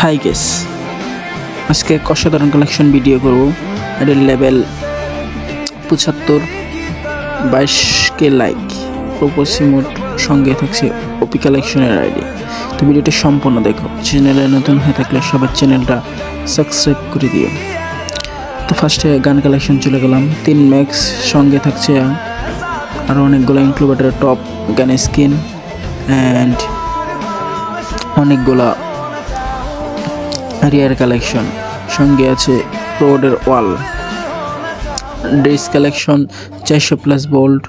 High guess আজকে এক অসাধারণ কালেকশন ভিডিও করব। এটার লেভেল পঁচাত্তর, বাইশ কে লাইক প্রোপোসি মোড সঙ্গে থাকছে ওপি কালেকশনের আইডি তো ভিডিওটা সম্পূর্ণ দেখো। চ্যানেলে নতুন হয়ে থাকলে সবার চ্যানেলটা সাবস্ক্রাইব করে দিও। তো ফার্স্টে গান কালেকশন চলে গেলাম। তিন ম্যাক্স সঙ্গে থাকছে আরও অনেকগুলো ইনক্লুবেটারের টপ গানের স্কিন অ্যান্ড অনেকগুলা রিয়ার কালেকশন। সঙ্গে আছে রোডের ওয়াল। ড্রেস কালেকশন, চারশো প্লাস বোল্ট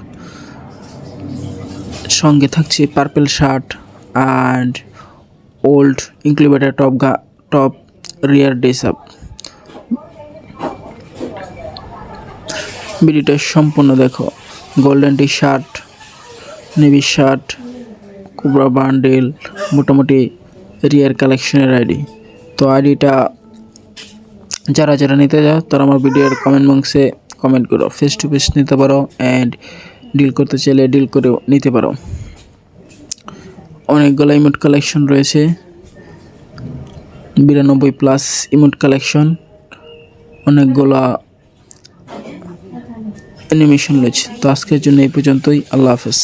সঙ্গে থাকছে purple shirt and old incubator top গা টপ রিয়ার ড্রেস আপ ভিডিওটা সম্পূর্ণ দেখো। Golden T shirt navy shirt cobra bundle মোটামুটি রিয়ার কালেকশনের আইডি তো আইডিটা যারা যারা নিতে যাও তারা আমার ভিডিওর কমেন্ট বক্সে কমেন্ট করো ফেস টু ফেস নিতে পারো অ্যান্ড ডিল করতে চাইলে ডিল করেও নিতে পারো। অনেকগুলো ইমোট কালেকশন রয়েছে। বিরানব্বই প্লাস ইমোট কালেকশন অনেকগুলা অ্যানিমেশন রয়েছে। তো আজকের জন্য এই পর্যন্তই। আল্লাহ হাফেজ।